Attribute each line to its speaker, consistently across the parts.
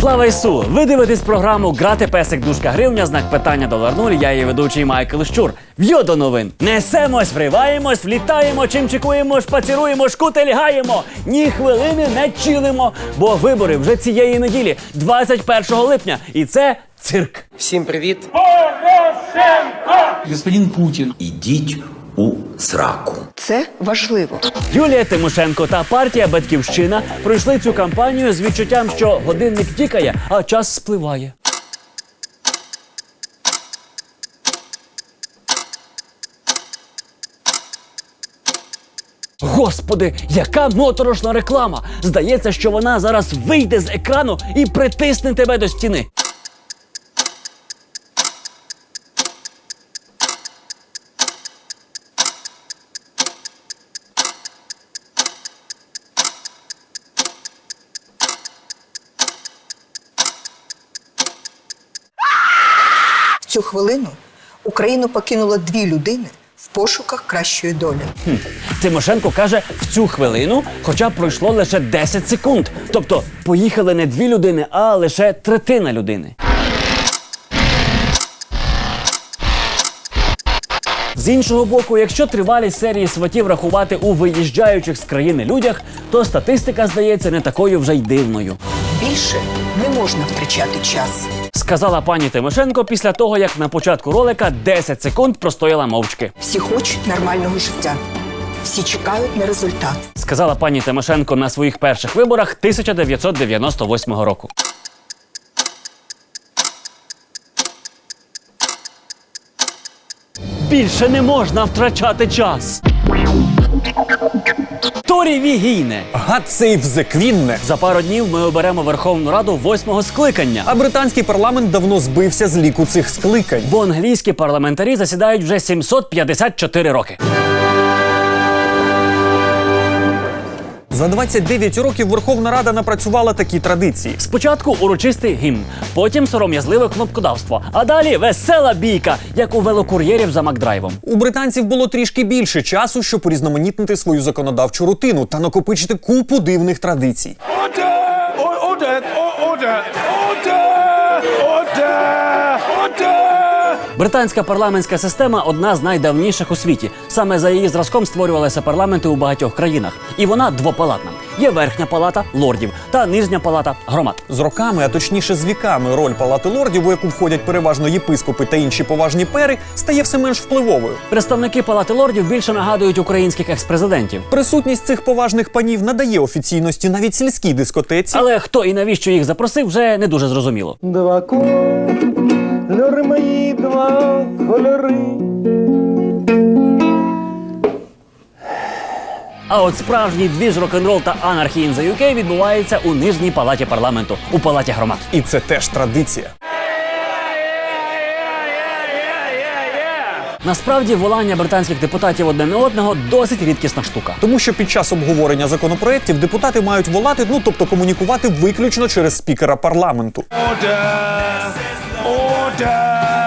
Speaker 1: Слава Ісу! Ви дивитесь програму Грати песик дужка гривня, знак питання долар нуль. Я її ведучий Майкл Щур. В'йо до новин. Несемось, вриваємось, влітаємо, чим чекуємо, шпаціруємо, шкутельгаємо. Ні хвилини не чилимо, бо вибори вже цієї неділі, 21 липня. І це цирк.
Speaker 2: Всім привіт!
Speaker 3: Господин Путин.
Speaker 4: Ідіть у сраку.
Speaker 5: Це важливо.
Speaker 1: Юлія Тимошенко та партія Батьківщина пройшли цю кампанію з відчуттям, що годинник тікає, а час спливає. Господи, яка моторошна реклама! Здається, що вона зараз вийде з екрану і притисне тебе до стіни.
Speaker 5: Цю хвилину Україну покинуло дві людини в пошуках кращої долі.
Speaker 1: Тимошенко каже, в цю хвилину, хоча пройшло лише 10 секунд. Тобто поїхали не дві людини, а лише третина людини. З іншого боку, якщо тривалість серії сватів рахувати у виїжджаючих з країни людях, то статистика здається не такою вже й дивною.
Speaker 5: Більше не можна втрачати час.
Speaker 1: Сказала пані Тимошенко після того, як на початку ролика 10 секунд простояла мовчки.
Speaker 5: Всі хочуть нормального життя. Всі чекають на результат.
Speaker 1: Сказала пані Тимошенко на своїх перших виборах 1998 року. Більше не можна втрачати час. Торі Вігійне.
Speaker 6: God save the Queen.
Speaker 1: За пару днів ми оберемо Верховну Раду восьмого скликання.
Speaker 6: А британський парламент давно збився з ліку цих скликань.
Speaker 1: Бо англійські парламентарі засідають вже 754 роки.
Speaker 6: За 29 років Верховна Рада напрацювала такі традиції.
Speaker 1: Спочатку урочистий гімн, потім сором'язливе кнопкодавство, а далі весела бійка, як у велокур'єрів за Макдрайвом.
Speaker 6: У британців було трішки більше часу, щоб урізноманітнити свою законодавчу рутину та накопичити купу дивних традицій.
Speaker 7: Order! Order! Order! Order! Order!
Speaker 1: Британська парламентська система одна з найдавніших у світі. Саме за її зразком створювалися парламенти у багатьох країнах. І вона двопалатна. Є верхня палата лордів та нижня палата громад.
Speaker 6: З роками, а точніше з віками, роль палати лордів, у яку входять переважно єпископи та інші поважні пери, стає все менш впливовою.
Speaker 1: Представники палати лордів більше нагадують українських експрезидентів.
Speaker 6: Присутність цих поважних панів надає офіційності навіть сільській дискотеці.
Speaker 1: Але хто і навіщо їх запросив, вже не дуже зрозуміло.
Speaker 8: Два мої, два кольори.
Speaker 1: А от справжній двіж рок-н-рол та анархії in the UK відбувається у нижній палаті парламенту, у палаті громад.
Speaker 6: І це теж традиція.
Speaker 1: Насправді волання британських депутатів одне на одного досить рідкісна штука.
Speaker 6: Тому що під час обговорення законопроєктів депутати мають волати, ну тобто комунікувати виключно через спікера парламенту.
Speaker 7: Order! Order!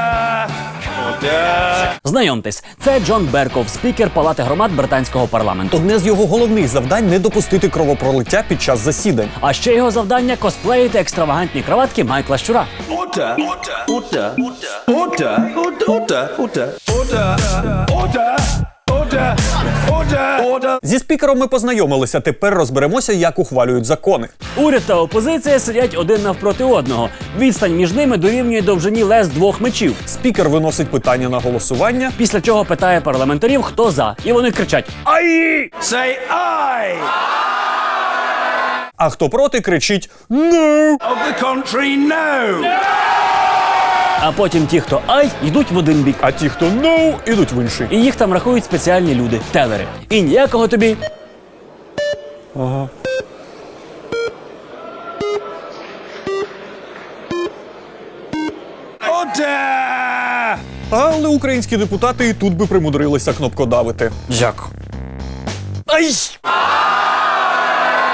Speaker 1: Знайомтесь, це Джон Берков, спікер палати громад британського парламенту.
Speaker 6: Одне з його головних завдань не допустити кровопролиття під час засідань.
Speaker 1: А ще його завдання косплеїти екстравагантні краватки Майкла Щура.
Speaker 7: Ота, ота, ота, ота, ота, ота, ота, ота, Order! Order! Order! Order!
Speaker 6: Зі спікером ми познайомилися. Тепер розберемося, як ухвалюють закони.
Speaker 1: Уряд та опозиція сидять один навпроти одного. Відстань між ними дорівнює довжині лез двох мечів.
Speaker 6: Спікер виносить питання на голосування.
Speaker 1: Після чого питає парламентарів, хто за, і вони кричать: Ай!
Speaker 7: Say I
Speaker 6: А хто проти, кричить «Ну!».
Speaker 7: of the country no!
Speaker 1: А потім ті, хто ай, йдуть в один бік.
Speaker 6: А ті, хто «Ну», ідуть в інший.
Speaker 1: І їх там рахують спеціальні люди, телери. І ніякого тобі.
Speaker 7: Order!
Speaker 6: Але українські депутати і тут би примудрилися кнопкодавити.
Speaker 1: Як? Ай!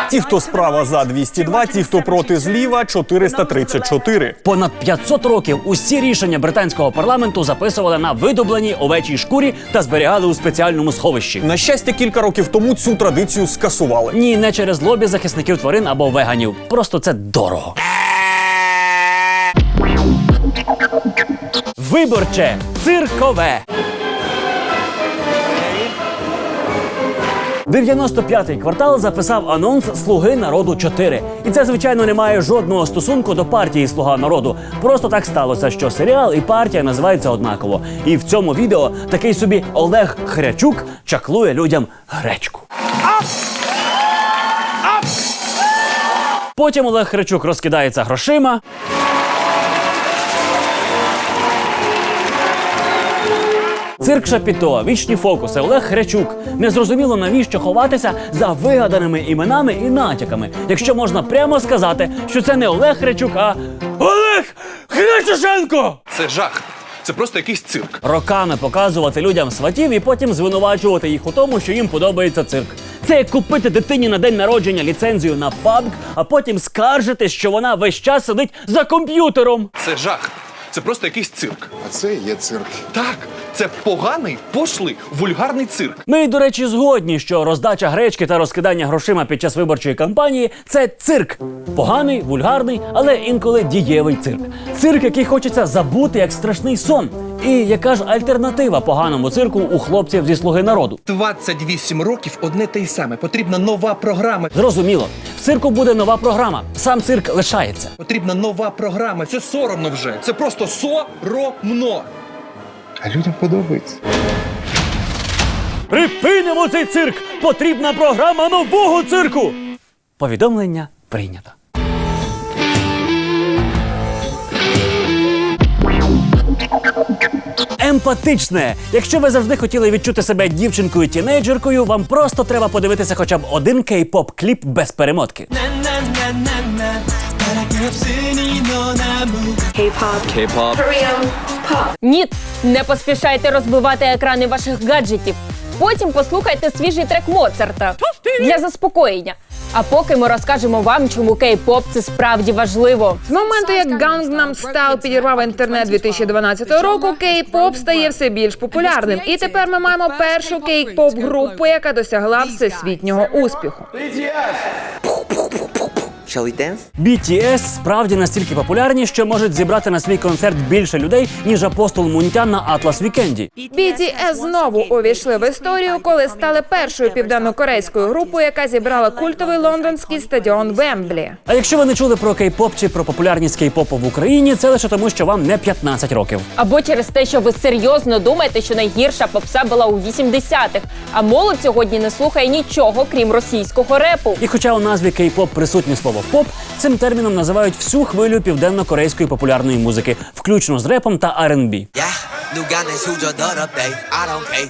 Speaker 9: Ті, хто справа за 202, ті, хто проти зліва 434.
Speaker 1: Понад 500 років усі рішення британського парламенту записували на видобленій овечій шкурі та зберігали у спеціальному сховищі.
Speaker 9: На щастя, кілька років тому цю традицію скасували.
Speaker 1: Ні, не через лобі захисників тварин або веганів. Просто це дорого. Виборче циркове. 95-й квартал записав анонс Слуги народу 4. І це, звичайно, не має жодного стосунку до партії Слуга народу. Просто так сталося, що серіал і партія називаються однаково. І в цьому відео такий собі Олег Хрячук чаклує людям гречку. Потім Олег Хрячук розкидається грошима. Цирк Шапіто, вічні фокуси, Олег Хрячук. Незрозуміло навіщо ховатися за вигаданими іменами і натяками, якщо можна прямо сказати, що це не Олег Хрячук, а Олег Хрячушенко!
Speaker 10: Це жах. Це просто якийсь цирк.
Speaker 1: Роками показувати людям сватів і потім звинувачувати їх у тому, що їм подобається цирк. Це як купити дитині на день народження ліцензію на PUBG, а потім скаржити, що вона весь час сидить за комп'ютером.
Speaker 10: Це жах. Це просто якийсь цирк.
Speaker 11: А це є цирк.
Speaker 10: Так, це поганий, пошлий, вульгарний цирк.
Speaker 1: Ми, до речі, згодні, що роздача гречки та розкидання грошима під час виборчої кампанії це цирк. Поганий, вульгарний, але інколи дієвий цирк. Цирк, який хочеться забути як страшний сон. І яка ж альтернатива поганому цирку у хлопців зі слуги народу?
Speaker 12: 28 років одне те й саме. Потрібна нова програма.
Speaker 1: Зрозуміло, в цирку буде нова програма. Сам цирк лишається.
Speaker 12: Потрібна нова програма. Це соромно вже. Це просто соромно.
Speaker 11: А людям подобається.
Speaker 1: Припинимо цей цирк! Потрібна програма нового цирку. Повідомлення прийнято. Емпатичне. Якщо ви завжди хотіли відчути себе дівчинкою тінейджеркою, вам просто треба подивитися хоча б один кей-поп кліп без перемотки.
Speaker 13: Ні, не поспішайте розбивати екрани ваших гаджетів. Потім послухайте свіжий трек Моцарта для заспокоєння. А поки ми розкажемо вам, чому кей-поп це справді важливо.
Speaker 14: З моменту, як Gangnam Style підірвав інтернет 2012 року, кей-поп стає все більш популярним. І тепер ми маємо першу кей-поп групу, яка досягла всесвітнього успіху.
Speaker 1: BTS справді настільки популярні, що можуть зібрати на свій концерт більше людей, ніж апостол Мунтян на Атлас Вікенді.
Speaker 14: BTS знову увійшли в історію, коли стали першою південнокорейською групою, яка зібрала культовий лондонський стадіон Вемблі.
Speaker 1: А якщо ви не чули про кей-поп чи про популярність кей-попу в Україні, це лише тому, що вам не 15 років.
Speaker 13: Або через те, що ви серйозно думаєте, що найгірша попса була у 80-х, а молодь сьогодні не слухає нічого, крім російського репу.
Speaker 1: І хоча у назві кей-поп присутнє слово поп, цим терміном називають всю хвилю південно-корейської популярної музики, включно з репом та R&B.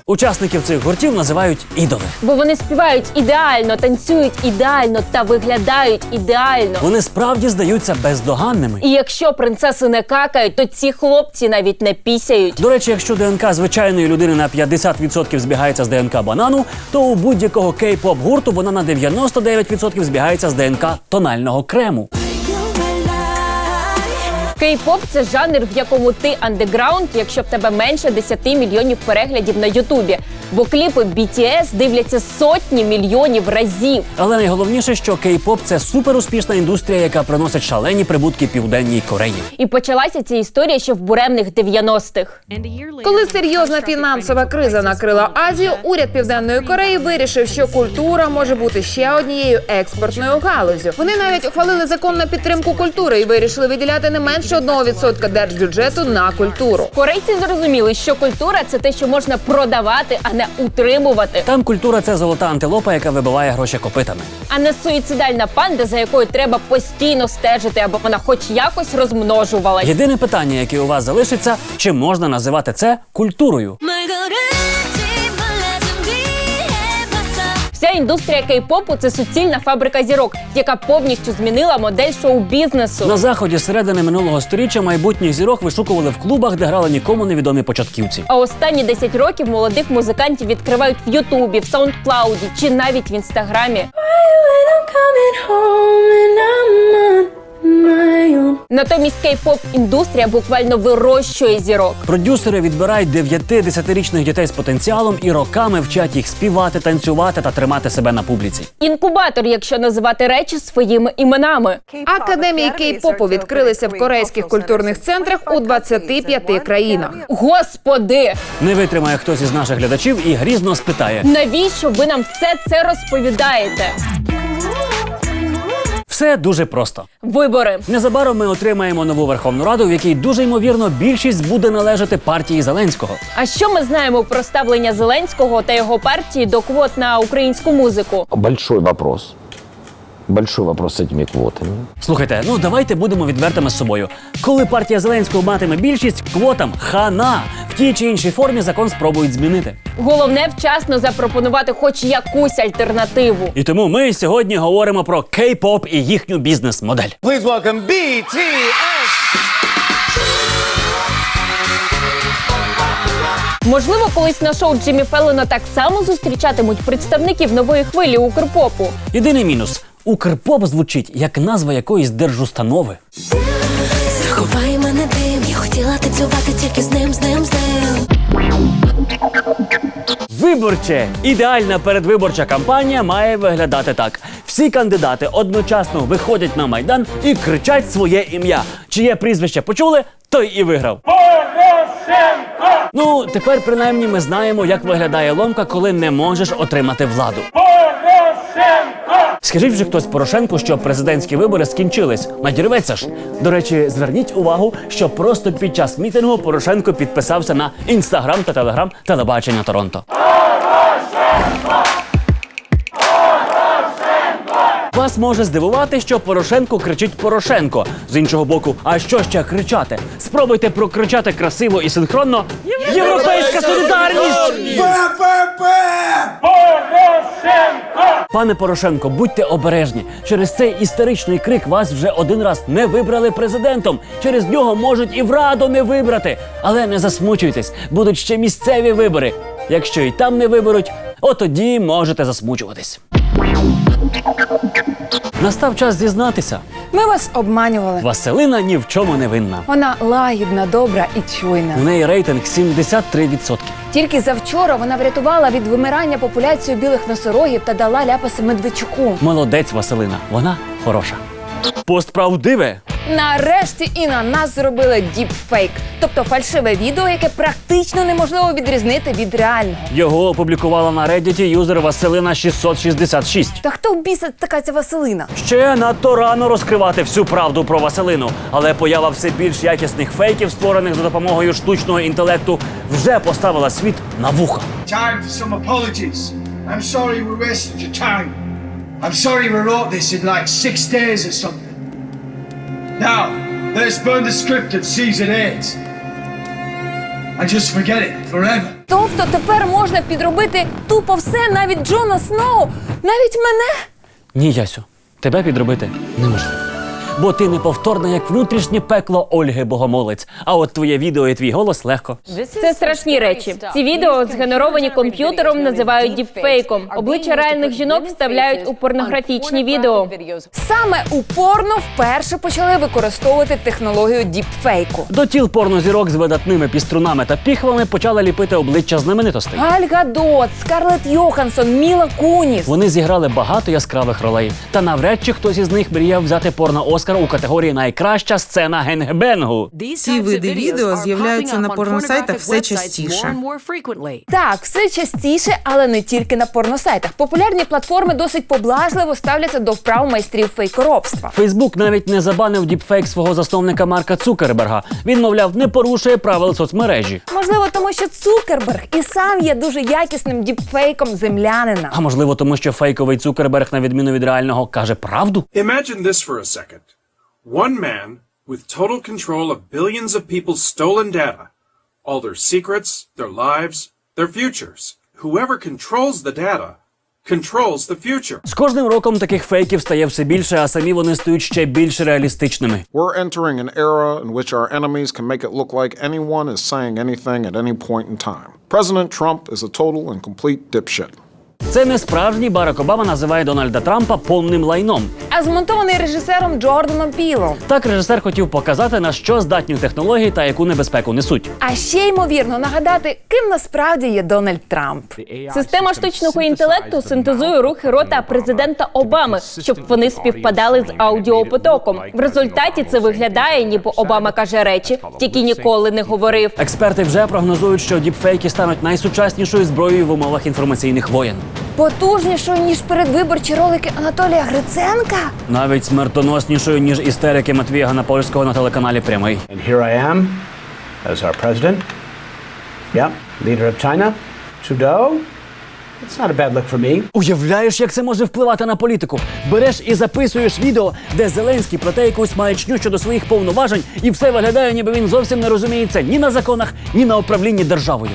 Speaker 1: Учасників цих гуртів називають ідоли.
Speaker 13: Бо вони співають ідеально, танцюють ідеально та виглядають ідеально.
Speaker 1: Вони справді здаються бездоганними.
Speaker 13: І якщо принцеси не какають, то ці хлопці навіть не пісяють.
Speaker 1: До речі, якщо ДНК звичайної людини на 50% збігається з ДНК банану, то у будь-якого кей-поп гурту вона на 99% збігається з ДНК тонального крему.
Speaker 13: Кей-поп це жанр, в якому ти андеграунд, якщо в тебе менше 10 мільйонів переглядів на Ютубі. Бо кліпи BTS дивляться сотні мільйонів разів.
Speaker 1: Але найголовніше, що кей-поп це суперуспішна індустрія, яка приносить шалені прибутки південній Кореї.
Speaker 13: І почалася ця історія ще в буремних 90-х.
Speaker 14: Коли серйозна фінансова криза накрила Азію, уряд Південної Кореї вирішив, що культура може бути ще однією експортною галузю. Вони навіть ухвалили закон на підтримку культури і вирішили виділяти не менше 1% держбюджету на культуру.
Speaker 13: Корейці зрозуміли, що культура це те, що можна продавати, а не утримувати,
Speaker 1: Там культура це золота антилопа, яка вибиває гроші копитами.
Speaker 13: а не суїцидальна панда, за якою треба постійно стежити, аби вона хоч якось розмножувалась.
Speaker 1: Єдине питання, яке у вас залишиться, чи можна називати це культурою?
Speaker 13: Вся індустрія кей-попу це суцільна фабрика зірок, яка повністю змінила модель шоу-бізнесу.
Speaker 1: На заході середини минулого сторіччя майбутніх зірок вишукували в клубах, де грали нікому невідомі початківці.
Speaker 13: А останні 10 років молодих музикантів відкривають в Ютубі, в Саундклауді чи навіть в інстаграмі. Натомість кей-поп індустрія буквально вирощує зірок.
Speaker 1: Продюсери відбирають 9-10-річних дітей з потенціалом і роками вчать їх співати, танцювати та тримати себе на публіці.
Speaker 13: Інкубатор, якщо називати речі своїми іменами.
Speaker 14: Академії кей-попу відкрилися в корейських культурних центрах у 25 країнах.
Speaker 13: Господи,
Speaker 1: Не витримає хтось із наших глядачів і грізно спитає:
Speaker 13: навіщо ви нам все це розповідаєте?
Speaker 1: Все дуже просто.
Speaker 13: Вибори.
Speaker 1: Незабаром ми отримаємо нову Верховну Раду, в якій дуже ймовірно більшість буде належати партії Зеленського.
Speaker 13: А що ми знаємо про ставлення Зеленського та його партії до квот на українську музику?
Speaker 4: Большой вопрос. Большой вопрос с этими квотами.
Speaker 1: Слухайте, ну давайте будемо відвертими з собою. Коли партія Зеленського матиме більшість, квотам хана в тій чи іншій формі закон спробують змінити.
Speaker 13: Головне вчасно запропонувати хоч якусь альтернативу.
Speaker 1: І тому ми сьогодні говоримо про кей-поп і їхню бізнес-модель.
Speaker 15: Please welcome BTS.
Speaker 13: Можливо, колись на шоу Джиммі Феллона так само зустрічатимуть представників нової хвилі укрпопу.
Speaker 1: Єдиний мінус: Укрпоп звучить як назва якоїсь держустанови.
Speaker 16: Заховай мене дим, я хотіла танцювати тільки з ним, з ним, з ним.
Speaker 1: Виборче ідеальна передвиборча кампанія має виглядати так: всі кандидати одночасно виходять на майдан і кричать своє ім'я. Чиє прізвище почули, той і виграв. Порошенко! Ну тепер принаймні ми знаємо, як виглядає ломка, коли не можеш отримати владу. Скажіть вже хтось Порошенку, що президентські вибори скінчились. Надірветься ж. До речі, зверніть увагу, що просто під час мітингу Порошенко підписався на інстаграм та телеграм телебачення Торонто. Вас може здивувати, що Порошенко кричить Порошенко. З іншого боку, а що ще кричати? Спробуйте прокричати красиво і синхронно. Європейська солідарність! Пане Порошенко, будьте обережні. Через цей історичний крик вас вже один раз не вибрали президентом. Через нього можуть і в раду не вибрати. Але не засмучуйтесь, будуть ще місцеві вибори. Якщо і там не виберуть, отоді можете засмучуватись. Настав час зізнатися.
Speaker 14: Ми вас обманювали.
Speaker 1: Василина ні в чому не винна.
Speaker 14: Вона лагідна, добра і чуйна.
Speaker 1: У неї рейтинг 73%.
Speaker 14: Тільки завчора вона врятувала від вимирання популяцію білих носорогів та дала ляпаси Медведчуку.
Speaker 1: Молодець Василина. Вона хороша. Пост правдиве.
Speaker 14: Нарешті і на нас зробили діпфейк, тобто фальшиве відео, яке практично неможливо відрізнити від реального.
Speaker 1: Його опублікувала на Reddit юзер Василина 666.
Speaker 14: Та хто в біса така ця Василина?
Speaker 1: Ще надто рано розкривати всю правду про Василину, але поява все більш якісних фейків, створених за допомогою штучного інтелекту, вже поставила світ на вуха.
Speaker 15: Time for some apologies. I'm sorry we wasted your time. I'm sorry we wrote this in like six days or something. Now, let's burn the script of season eight. And just forget it forever.
Speaker 14: Тобто тепер можна підробити тупо все, навіть Джона Сноу, навіть мене.
Speaker 1: Ні, Ясю, тебе підробити неможливо. Бо ти неповторна, як внутрішнє пекло Ольги Богомолець. А от твоє відео і твій голос легко.
Speaker 13: Це страшні речі. Ці відео згенеровані комп'ютером, називають діпфейком. Обличчя реальних жінок вставляють у порнографічні відео.
Speaker 14: Саме у порно вперше почали використовувати технологію діпфейку.
Speaker 1: До тіл порнозірок з видатними піструнами та піхвами почали ліпити обличчя знаменитостей.
Speaker 14: Галь Гадот, Скарлетт Йоханссон, Міла Куніс.
Speaker 1: Вони зіграли багато яскравих ролей. Та навряд чи хтось із них мріяв взяти порно Оскар у категорії найкраща сцена генгбенгу.
Speaker 17: Ці види відео з'являються на порносайтах все частіше.
Speaker 14: Так, все частіше, але не тільки на порносайтах. Популярні платформи досить поблажливо ставляться до вправ майстрів фейкоробства.
Speaker 1: Фейсбук навіть не забанив діпфейк свого засновника Марка Цукерберга. Він, мовляв, не порушує правил соцмережі.
Speaker 14: Можливо, тому що Цукерберг і сам є дуже якісним діпфейком землянина.
Speaker 1: А можливо, тому що фейковий Цукерберг, на відміну від реального, каже правду.
Speaker 18: Imagine this for a second. One man with total control of billions of people's stolen data, all their secrets, their lives, their futures. Whoever controls the data controls the future.
Speaker 1: З кожним роком таких фейків стає все більше, а самі вони стають ще більш реалістичними.
Speaker 19: We're entering an era in which our enemies can make it look like anyone is saying anything at any point in time. President Trump is a total and complete dipshit.
Speaker 1: Це не справжній Барак Обама називає Дональда Трампа повним лайном.
Speaker 14: А змонтований режисером Джорданом Пілом.
Speaker 1: Так режисер хотів показати, на що здатні технології та яку небезпеку несуть.
Speaker 14: А ще ймовірно нагадати, ким насправді є Дональд Трамп.
Speaker 13: Система штучного інтелекту синтезує рухи рота президента Обами, щоб вони співпадали з аудіопотоком. В результаті це виглядає, ніби Обама каже речі, які ніколи не говорив.
Speaker 1: Експерти вже прогнозують, що діпфейки стануть найсучаснішою зброєю в умовах інформаційних воєн.
Speaker 14: Потужнішою ніж передвиборчі ролики Анатолія Гриценка.
Speaker 1: Навіть смертоноснішою ніж істерики Матвія Ганапольського на телеканалі Прямий.
Speaker 20: And here I am as our president. Yep, leader of China, Trudeau. It's not a bad look for me.
Speaker 1: Уявляєш, як це може впливати на політику? Береш і записуєш відео, де Зеленський про те якусь маячню щодо своїх повноважень, і все виглядає, ніби він зовсім не розуміється ні на законах, ні на управлінні державою.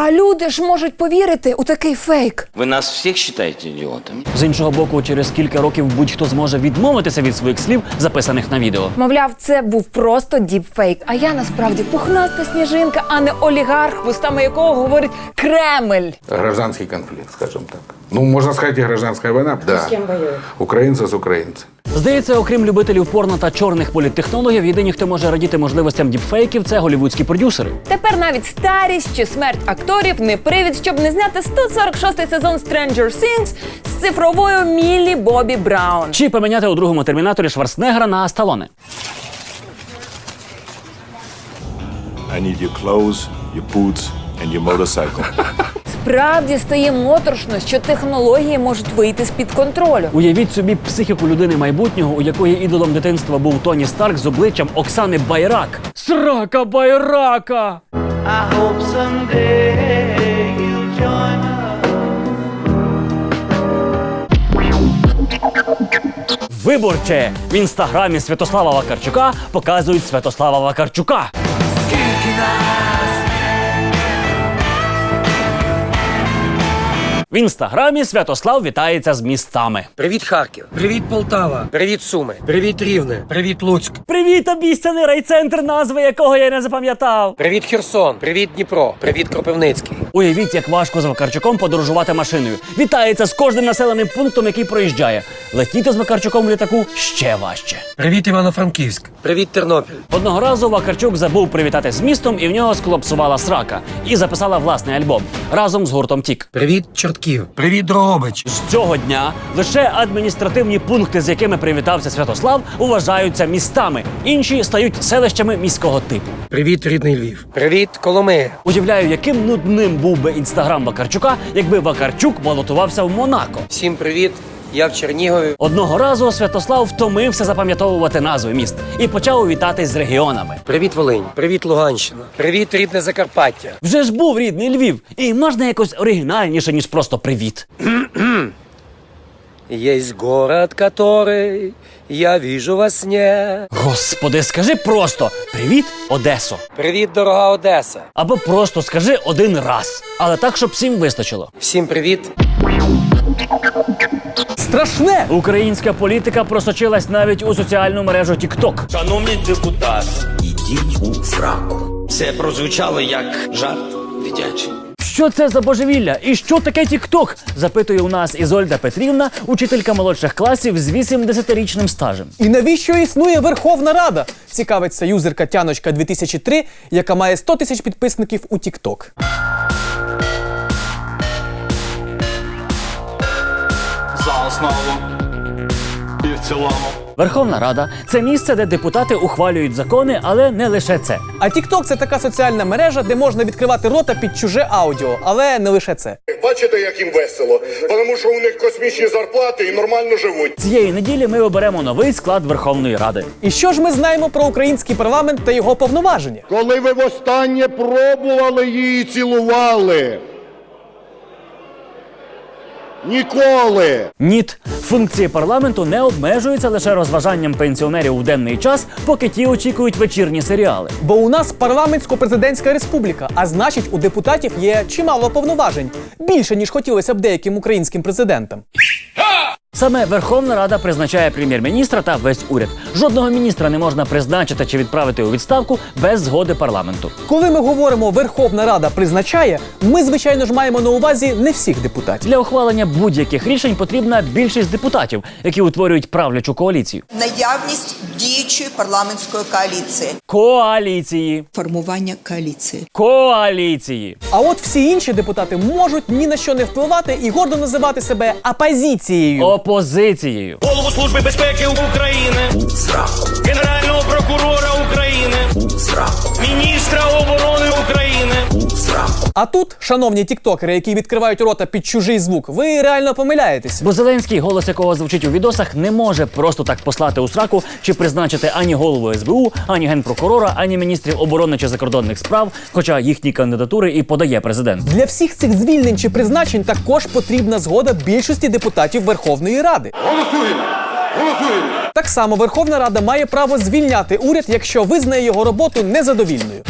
Speaker 14: А люди ж можуть повірити у такий фейк.
Speaker 4: Вы нас всех считаете идиотами?
Speaker 1: З іншого боку, через кілька років будь-хто зможе відмовитися від своїх слів, записаних на відео.
Speaker 14: Мовляв, це був просто діпфейк. А я насправді пухнаста сніжинка, а не олігарх, вустами якого говорить Кремль.
Speaker 11: Гражданский конфликт, скажем так. Ну, можно сказать, и гражданская война. Да.
Speaker 14: С кем воюют?
Speaker 11: Украинцы с украинцами.
Speaker 1: Здається, окрім любителів порно та чорних політтехнологів, єдині, хто може радіти можливостям діпфейків, це голівудські продюсери.
Speaker 14: Тепер навіть старість чи смерть акторів не привід, щоб не зняти 146-й сезон Stranger Things з цифровою Міллі Бобі Браун.
Speaker 1: Чи поміняти у другому термінаторі Шварценеггера на Сталоне.
Speaker 21: I need your clothes, your boots, and your motorcycle.
Speaker 14: Справді стає моторошно, що технології можуть вийти з під контролю.
Speaker 1: Уявіть собі психіку людини майбутнього, у якої ідолом дитинства був Тоні Старк з обличчям Оксани Байрак. Срака Байрака!
Speaker 7: I hope someday you'll join
Speaker 1: Виборче в інстаграмі Святослава Вакарчука показують Святослава Вакарчука. В інстаграмі Святослав вітається з містами.
Speaker 2: Привіт, Харків. Привіт, Полтава. Привіт, Суми. Привіт, Рівне. Привіт, Луцьк.
Speaker 1: Привіт, обіцяний райцентр, назви якого я не запам'ятав.
Speaker 2: Привіт, Херсон. Привіт, Дніпро. Привіт, Кропивницький.
Speaker 1: Уявіть, як важко з Вакарчуком подорожувати машиною. Вітається з кожним населеним пунктом, який проїжджає. Летіти з Вакарчуком в літаку ще важче.
Speaker 2: Привіт, Івано-Франківськ. Привіт, Тернопіль.
Speaker 1: Одного разу Вакарчук забув привітати з містом, і в нього сколапсувала срака. І записала власний альбом разом з гуртом Тік.
Speaker 2: Привіт, Чортків. Привіт, Дрогобич.
Speaker 1: З цього дня лише адміністративні пункти, з якими привітався Святослав, вважаються містами. Інші стають селищами міського типу.
Speaker 2: Привіт, рідний Львів. Привіт, Коломия.
Speaker 1: Уявляю, яким нудним був би інстаграм Вакарчука, якби Вакарчук балотувався в Монако.
Speaker 2: Всім привіт. Я в Чернігові.
Speaker 1: Одного разу Святослав втомився запам'ятовувати назви міст і почав вітатись з регіонами.
Speaker 2: Привіт, Волинь. Привіт, Луганщина. Привіт, рідне Закарпаття.
Speaker 1: Вже ж був рідний Львів, і можна якось оригінальніше, ніж просто привіт.
Speaker 2: Есть город, который я вижу во сне.
Speaker 1: Господи, скажи просто привіт, Одесо.
Speaker 2: Привіт, дорога Одеса.
Speaker 1: Або просто скажи один раз, але так, щоб всім вистачило.
Speaker 2: Всім привіт.
Speaker 1: Страшне! Українська політика просочилась навіть у соціальну мережу TikTok.
Speaker 22: Шановні депутати, ідіть у фраку. Це прозвучало як жарт дитячий.
Speaker 1: Що це за божевілля? І що таке TikTok? Запитує у нас Ізольда Петрівна, учителька молодших класів з 80-річним стажем.
Speaker 9: І навіщо існує Верховна Рада? Цікавиться юзерка Тяночка 2003, яка має 100 тисяч підписників у TikTok.
Speaker 10: Основу і в цілому.
Speaker 1: Верховна Рада це місце, де депутати ухвалюють закони, але не лише це.
Speaker 9: А TikTok – це така соціальна мережа, де можна відкривати рота під чуже аудіо, але не лише це.
Speaker 23: Бачите, як їм весело, тому що у них космічні зарплати і нормально живуть.
Speaker 1: Цієї неділі ми оберемо новий склад Верховної Ради.
Speaker 9: І що ж ми знаємо про український парламент та його повноваження?
Speaker 23: Коли ви востаннє пробували її цілували? Ніколи.
Speaker 1: Ніт, функції парламенту не обмежуються лише розважанням пенсіонерів у денний час, поки ті очікують вечірні серіали.
Speaker 9: Бо у нас парламентсько-президентська республіка, а значить, у депутатів є чимало повноважень. більше ніж хотілося б деяким українським президентам.
Speaker 1: Саме Верховна Рада призначає прем'єр-міністра та весь уряд. Жодного міністра не можна призначити чи відправити у відставку без згоди парламенту.
Speaker 9: Коли ми говоримо Верховна Рада призначає, ми звичайно ж маємо на увазі не всіх депутатів.
Speaker 1: Для ухвалення будь-яких рішень потрібна більшість депутатів, які утворюють правлячу коаліцію.
Speaker 5: Наявність діючої парламентської коаліції.
Speaker 1: Коаліції.
Speaker 5: Формування коаліції.
Speaker 1: Коаліції.
Speaker 9: А от всі інші депутати можуть ні на що не впливати і гордо називати себе опозицією.
Speaker 1: Опозицією.
Speaker 2: Голову Служби безпеки України. У страху. Генерального прокурора України. У страху. Міністра оборони України. У сраку.
Speaker 9: А тут, шановні тіктокери, які відкривають рота під чужий звук, ви реально помиляєтесь.
Speaker 1: Бо Зеленський, голос якого звучить у відосах, не може просто так послати у сраку чи призначити ані голову СБУ, ані генпрокурора, ані міністрів оборони чи закордонних справ, хоча їхні кандидатури і подає президент.
Speaker 9: Для всіх цих звільнень чи призначень також потрібна згода більшості депутатів Верховної Ради.
Speaker 23: Голосуємо! Голосуємо!
Speaker 9: Так само Верховна Рада має право звільняти уряд, якщо визнає його роботу незадовільною.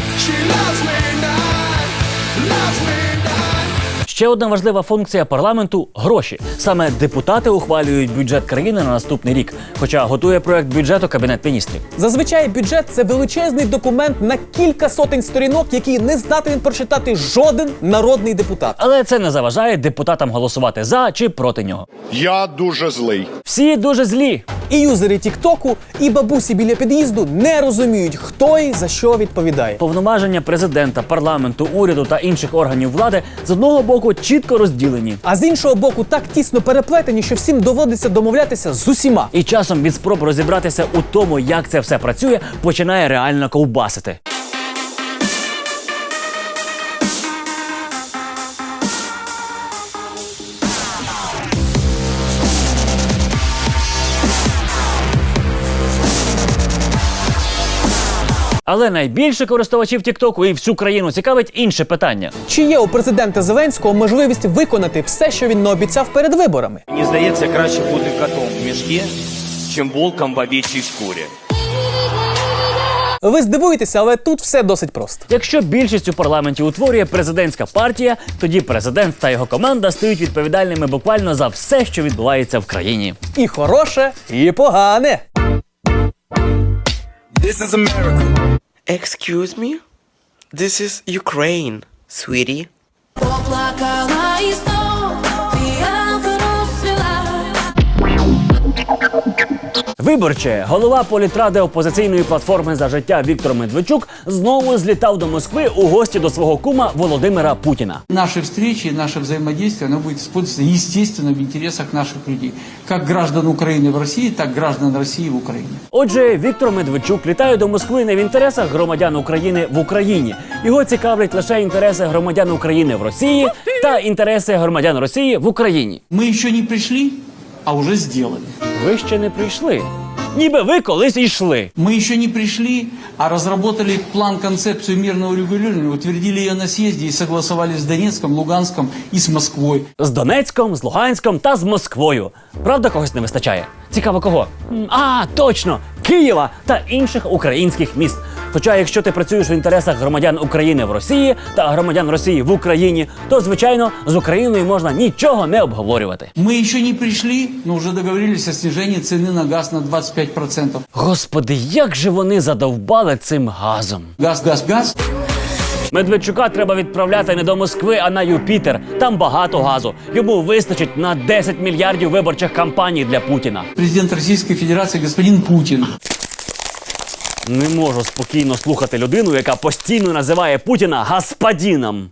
Speaker 1: Ще одна важлива функція парламенту гроші. Саме депутати ухвалюють бюджет країни на наступний рік, хоча готує проект бюджету кабінет міністрів.
Speaker 9: Зазвичай бюджет це величезний документ на кілька сотень сторінок, який не здатен прочитати жоден народний депутат.
Speaker 1: Але це не заважає депутатам голосувати за чи проти нього.
Speaker 23: Я дуже злий.
Speaker 1: Всі дуже злі.
Speaker 9: І юзери Тіктоку, і бабусі біля під'їзду не розуміють, хто і за що відповідає.
Speaker 1: Повноваження президента, парламенту, уряду та інших органів влади з одного боку чітко розділені.
Speaker 9: А з іншого боку, так тісно переплетені, що всім доводиться домовлятися з усіма.
Speaker 1: І часом від спроб розібратися у тому, як це все працює, починає реально ковбасити. Але найбільше користувачів Тіктоку і всю країну цікавить інше питання.
Speaker 9: Чи є у президента Зеленського можливість виконати все, що він наобіцяв перед виборами?
Speaker 2: Мені здається, краще бути котом в мішкі, чим волком в овечій шкурі.
Speaker 9: Ви здивуєтеся, але тут все досить просто.
Speaker 1: Якщо більшість у парламенті утворює президентська партія, тоді президент та його команда стають відповідальними буквально за все, що відбувається в країні.
Speaker 9: І хороше, і погане.
Speaker 2: This is America.
Speaker 24: Excuse me? This is Ukraine, sweetie.
Speaker 1: Виборче, голова політради опозиційної платформи за життя Віктор Медведчук знову злітав до Москви у гості до свого кума Володимира Путіна.
Speaker 3: Наши встречи, наше взаимодействие, оно будет использоваться естественно в интересах наших людей. Как граждан Украины в России, так граждан России в Украине.
Speaker 1: Отже, Віктор Медведчук літає до Москви не в інтересах громадян України в Україні. Його цікавлять лише інтереси громадян України в Росії та інтереси громадян Росії в Україні.
Speaker 3: Мы еще не пришли, а уже сделали.
Speaker 1: Ви ще не прийшли. Ніби ви колись йшли.
Speaker 3: Мы еще не пришли, а разработали план-концепцию мирного регулирования, утвердили ее на съезде и согласовали с Донецком, Луганском и с Москвой.
Speaker 1: З Донецьком, з Луганськом та з Москвою. Правда, когось не вистачає? Цікаво кого? М, А, точно! Києва та інших українських міст. Хоча, якщо ти працюєш в інтересах громадян України в Росії та громадян Росії в Україні, то звичайно з Україною можна нічого не обговорювати.
Speaker 3: Ми ще не прийшли, але вже договорилися о ціни на газ на 25%.
Speaker 1: Господи, як же вони задовбали цим газом.
Speaker 3: Газ, газ, газ.
Speaker 1: Медведчука треба відправляти не до Москви, а на Юпітер. Там багато газу. Йому вистачить на 10 мільярдів виборчих кампаній для Путіна.
Speaker 3: Президент Российской Федерации господин Путин.
Speaker 1: Не можу спокійно слухати людину, яка постійно називає Путіна господіном.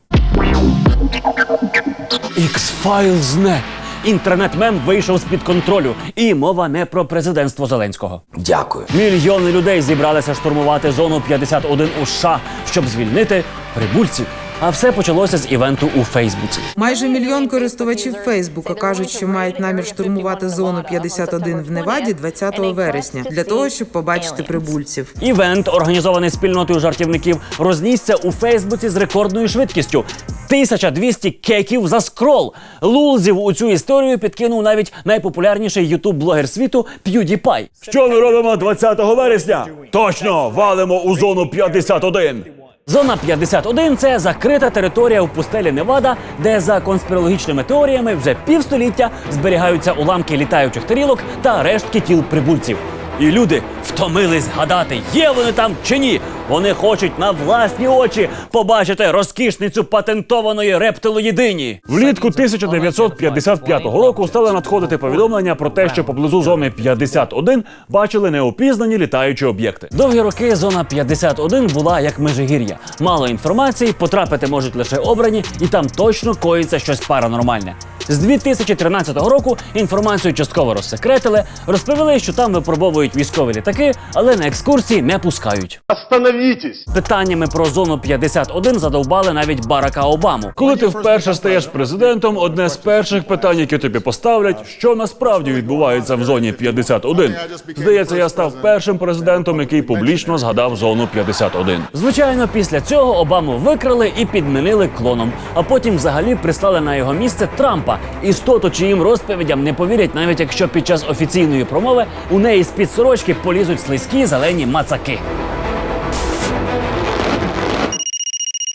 Speaker 1: X-Files.net. Інтернет-мем вийшов з-під контролю, і мова не про президентство Зеленського.
Speaker 22: Дякую.
Speaker 1: Мільйони людей зібралися штурмувати зону 51 у США, щоб звільнити прибульців. А все почалося з івенту у Фейсбуці.
Speaker 17: Майже мільйон користувачів Фейсбука кажуть, що мають намір штурмувати зону 51 в Неваді 20 вересня для того, щоб побачити прибульців.
Speaker 1: Івент, організований спільнотою жартівників, рознісся у Фейсбуці з рекордною швидкістю. 1200 кеків за скрол. Лулзів у цю історію підкинув навіть найпопулярніший ютуб-блогер світу PewDiePie. Що ми робимо 20 вересня? Точно валимо у зону 51. Зона 51 – це закрита територія в пустелі Невада, де за конспірологічними теоріями вже півстоліття зберігаються уламки літаючих тарілок та рештки тіл прибульців. І люди втомились гадати, є вони там чи ні. Вони хочуть на власні очі побачити розкішницю патентованої рептилоїдині. Влітку 1955 року стали надходити повідомлення про те, що поблизу зони 51 бачили неопізнані літаючі об'єкти. Довгі роки зона 51 була як межигір'я. Мало інформації, потрапити можуть лише обрані, і там точно коїться щось паранормальне. З 2013 року інформацію частково розсекретили, розповіли, що там випробовують військові літаки, але на екскурсії не пускають.
Speaker 25: Остановитесь!
Speaker 1: Питаннями про зону 51 задовбали навіть Барака Обаму. Коли ти вперше стаєш президентом, одне з перших питань, які тобі поставлять, що насправді відбувається в зоні 51. Здається, я став першим президентом, який публічно згадав зону 51. Звичайно, після цього Обаму викрали і підмінили клоном, а потім взагалі прислали на його місце Трампа. Істоту, чиїм розповідям не повірять, навіть якщо під час офіційної промови у неї з під сорочки полізуть слизькі зелені мацаки.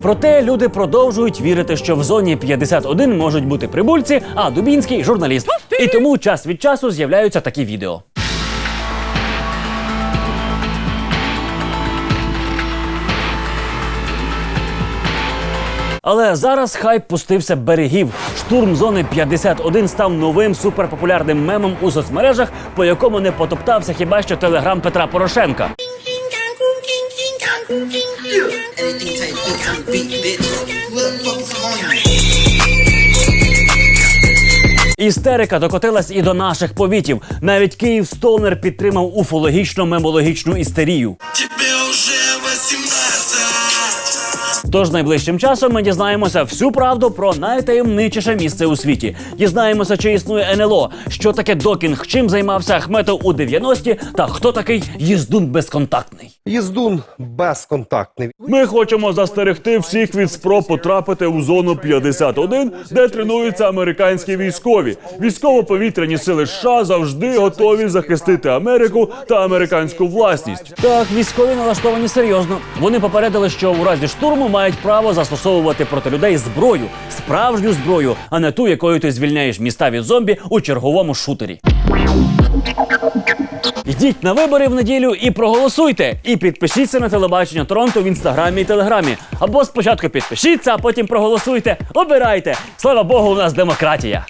Speaker 1: Проте люди продовжують вірити, що в зоні 51 можуть бути прибульці, а Дубінський журналіст. І тому час від часу з'являються такі відео. Але зараз хайп пустився берегів. Штурм зони 51 став новим суперпопулярним мемом у соцмережах, по якому не потоптався хіба що телеграм Петра Порошенка. Істерика докотилась і до наших повітів. Навіть Київ Столнер підтримав уфологічно-мемологічну істерію. Тож найближчим часом ми дізнаємося всю правду про найтаємничіше місце у світі. Дізнаємося, чи існує НЛО, що таке докінг, чим займався Ахметов у 90-ті, та хто такий їздун безконтактний.
Speaker 25: Їздун безконтактний.
Speaker 1: Ми хочемо застерегти всіх від спроб потрапити у зону 51, де тренуються американські військові. Військово-повітряні сили США завжди готові захистити Америку та американську власність. Так, військові налаштовані серйозно. Вони попередили, що у разі штурму мають право застосовувати проти людей зброю, справжню зброю, а не ту, якою ти звільняєш міста від зомбі у черговому шутері. Йдіть на вибори в неділю і проголосуйте. І підпишіться на телебачення Торонто в інстаграмі і телеграмі. Або спочатку підпишіться, а потім проголосуйте. Обирайте. Слава Богу, у нас демократія.